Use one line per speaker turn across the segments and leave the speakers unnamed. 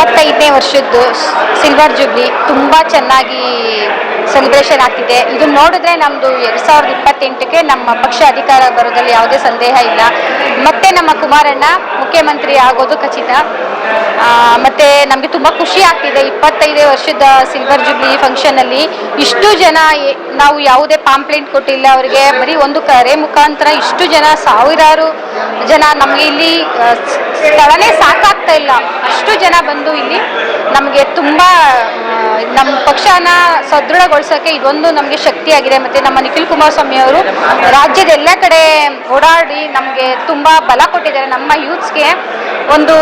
ಇಪ್ಪತ್ತೈದನೇ ವರ್ಷದ್ದು silver jubilee ತುಂಬ ಚೆನ್ನಾಗಿ ಸೆಲೆಬ್ರೇಷನ್ ಆಗ್ತಿದೆ. ಇದು ನೋಡಿದ್ರೆ ನಮ್ಮದು ಎರಡು ಸಾವಿರದ ಇಪ್ಪತ್ತೆಂಟಕ್ಕೆ ನಮ್ಮ ಪಕ್ಷ ಅಧಿಕಾರ ಬರೋದ್ರಲ್ಲಿ ಯಾವುದೇ ಸಂದೇಹ ಇಲ್ಲ. ಮತ್ತೆ ನಮ್ಮ ಕುಮಾರಣ್ಣ ಮುಖ್ಯಮಂತ್ರಿ ಆಗೋದು ಖಚಿತ. ಮತ್ತೆ ನಮಗೆ ತುಂಬ ಖುಷಿ ಆಗ್ತಿದೆ ಇಪ್ಪತ್ತೈದೇ ವರ್ಷದ ಸಿಲ್ವರ್ ಜೂಬ್ಲಿ ಫಂಕ್ಷನಲ್ಲಿ ಇಷ್ಟು ಜನ ನಾವು ಯಾವುದೇ ಪಾಂಪ್ಲೆಂಟ್ ಕೊಟ್ಟಿಲ್ಲ, ಅವರಿಗೆ ಬರೀ ಒಂದು ಕರೆ ಮುಖಾಂತರ ಇಷ್ಟು ಜನ, ಸಾವಿರಾರು ಜನ ನಮಗೆ ಇಲ್ಲಿ ಸ್ಥಳನೇ ಸಾಕಾಗ್ತಾ ಇಲ್ಲ. ಜನ ಬಂದು ಇಲ್ಲಿ ನಮಗೆ ತುಂಬ ನಮ್ಮ ಪಕ್ಷನ ಸದೃಢಗೊಳಿಸೋಕ್ಕೆ ಇದೊಂದು ನಮಗೆ ಶಕ್ತಿಯಾಗಿದೆ. ಮತ್ತು ನಮ್ಮ ನಿಖಿಲ್ ಕುಮಾರಸ್ವಾಮಿ ಅವರು ರಾಜ್ಯದ ಎಲ್ಲ ಕಡೆ ಓಡಾಡಿ ನಮಗೆ ತುಂಬ ಬಲ ಕೊಟ್ಟಿದ್ದಾರೆ. ನಮ್ಮ ಯೂತ್ಸ್ಗೆ ಒಂದು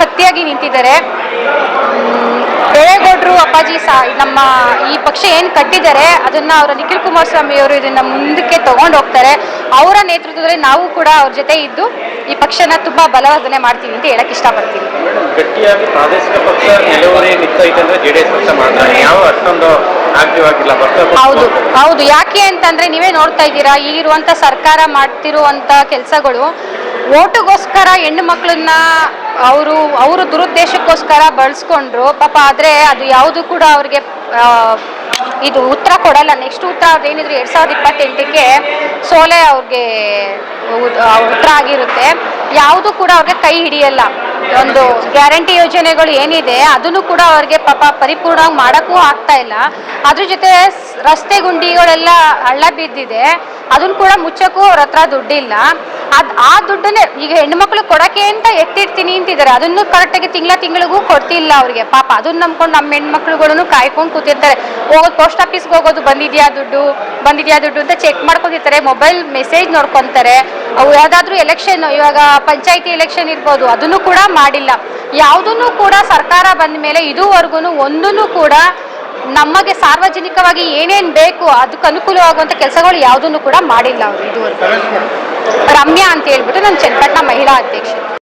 ಶಕ್ತಿಯಾಗಿ ನಿಂತಿದ್ದಾರೆ. ನಮ್ಮ ಈ ಪಕ್ಷ ಏನು ಕಟ್ಟಿದ್ದಾರೆ ಅದನ್ನ ಅವರ ನಿಖಿಲ್ ಕುಮಾರಸ್ವಾಮಿ ಅವರು ಇದನ್ನ ಮುಂದಕ್ಕೆ ತಗೊಂಡು ಹೋಗ್ತಾರೆ. ಅವರ ನೇತೃತ್ವದಲ್ಲಿ ನಾವು ಕೂಡ ಅವ್ರ ಜೊತೆ ಇದ್ದು ಈ ಪಕ್ಷನ ತುಂಬಾ ಬಲವರ್ಧನೆ ಮಾಡ್ತೀವಿ ಅಂತ ಹೇಳಕ್ ಇಷ್ಟಪಡ್ತೀನಿ.
ಗಟ್ಟಿಯಾಗಿ ಪ್ರಾದೇಶಿಕ ಪಕ್ಷ ನಿಂತೈತೆ ಜೆಡಿಎಸ್ ಪಕ್ಷ ಯಾವ ಅಷ್ಟೊಂದು ಆಕ್ಟಿವ್ ಆಗಿಲ್ಲ ಬರ್ತಾ
ಹೌದು ಹೌದು. ಯಾಕೆ ಅಂತಂದ್ರೆ ನೀವೇ ನೋಡ್ತಾ ಇದ್ದೀರಾ ಈಗಿರುವಂತ ಸರ್ಕಾರ ಮಾಡ್ತಿರುವಂತ ಕೆಲಸಗಳು ಓಟುಗೋಸ್ಕರ ಹೆಣ್ಣು ಮಕ್ಕಳನ್ನ ಅವರು ಅವರು ದುರುದ್ದೇಶಕ್ಕೋಸ್ಕರ ಬಳಸ್ಕೊಂಡ್ರು. ಪಾಪ ಆದ್ರೆ ಅದು ಯಾವುದು ಕೂಡ ಅವ್ರಿಗೆ ಇದು ಉತ್ತರ ಕೊಡಲ್ಲ. ನೆಕ್ಸ್ಟ್ ಉತ್ತರ ಅದೇನಿದ್ರು ಎರಡ್ ಸಾವಿರದ ಇಪ್ಪತ್ತೆಂಟಕ್ಕೆ ಸೋಲೆ ಅವ್ರಿಗೆ ಉತ್ತರ ಆಗಿರುತ್ತೆ. ಯಾವುದು ಕೂಡ ಅವ್ರಿಗೆ ಕೈ ಹಿಡಿಯಲ್ಲ. ಒಂದು ಗ್ಯಾರಂಟಿ ಯೋಜನೆಗಳು ಏನಿದೆ, ಅದನ್ನು ಕೂಡ ಅವ್ರಿಗೆ ಪಾಪ ಪರಿಪೂರ್ಣವಾಗಿ ಮಾಡೋಕ್ಕೂ ಆಗ್ತಾ ಇಲ್ಲ. ಅದ್ರ ಜೊತೆ ರಸ್ತೆ ಗುಂಡಿಗಳೆಲ್ಲ ಹಳ್ಳ ಬಿದ್ದಿದೆ. ಅದನ್ನು ಕೂಡ ಮುಚ್ಚಕ್ಕೂ ಅವ್ರ ಹತ್ರ ದುಡ್ಡಿಲ್ಲ. ಅದ್ ಆ ದುಡ್ಡನ್ನೇ ಈಗ ಹೆಣ್ಮಕ್ಳು ಕೊಡಕ್ಕೆ ಅಂತ ಎತ್ತಿಡ್ತೀನಿ ಅಂತಿದ್ದಾರೆ. ಅದನ್ನು ಕರೆಕ್ಟಾಗಿ ತಿಂಗಳ ತಿಂಗಳಿಗೂ ಕೊಡ್ತಿಲ್ಲ ಅವರಿಗೆ. ಪಾಪ ಅದನ್ನ ನಂಬ್ಕೊಂಡು ನಮ್ಮ ಹೆಣ್ಮಕ್ಳುಗಳನ್ನು ಕಾಯ್ಕೊಂಡು ಕೂತಿರ್ತಾರೆ. ಹೋಗೋದು ಪೋಸ್ಟ್ ಆಫೀಸ್ಗೆ ಹೋಗೋದು ಬಂದಿದೆಯಾ ದುಡ್ಡು? ಬಂದಿದೆಯಾ ದುಡ್ಡು ಅಂತ ಚೆಕ್ ಮಾಡ್ಕೊಂಡಿರ್ತಾರೆ ಮೊಬೈಲ್ ಮೆಸೇಜ್ ನೋಡ್ಕೊತಾರೆ. ಅವು ಯಾವುದಾದ್ರೂ ಎಲೆಕ್ಷನ್ ಇವಾಗ ಪಂಚಾಯಿತಿ ಎಲೆಕ್ಷನ್ ಇರ್ಬೋದು. ಅದನ್ನು ಕೂಡ ಮಾಡಿಲ್ಲ. ಯಾವುದನ್ನು ಕೂಡ ಸರ್ಕಾರ ಬಂದ ಮೇಲೆ ಇದುವರೆಗೂ ಒಂದನ್ನು ಕೂಡ ನಮಗೆ ಸಾರ್ವಜನಿಕವಾಗಿ ಏನೇನು ಬೇಕು ಅದಕ್ಕೆ ಅನುಕೂಲವಾಗುವಂಥ ಕೆಲಸಗಳು ಯಾವುದನ್ನು ಕೂಡ ಮಾಡಿಲ್ಲ ಅವರು ಇದುವರೆಗೂ. ರಮ್ಯಾ ಅಂತ ಹೇಳ್ಬಿಟ್ಟು ನಾನು ಚನ್ನಪಟ್ಟಣ ಮಹಿಳಾ ಅಧ್ಯಕ್ಷೆ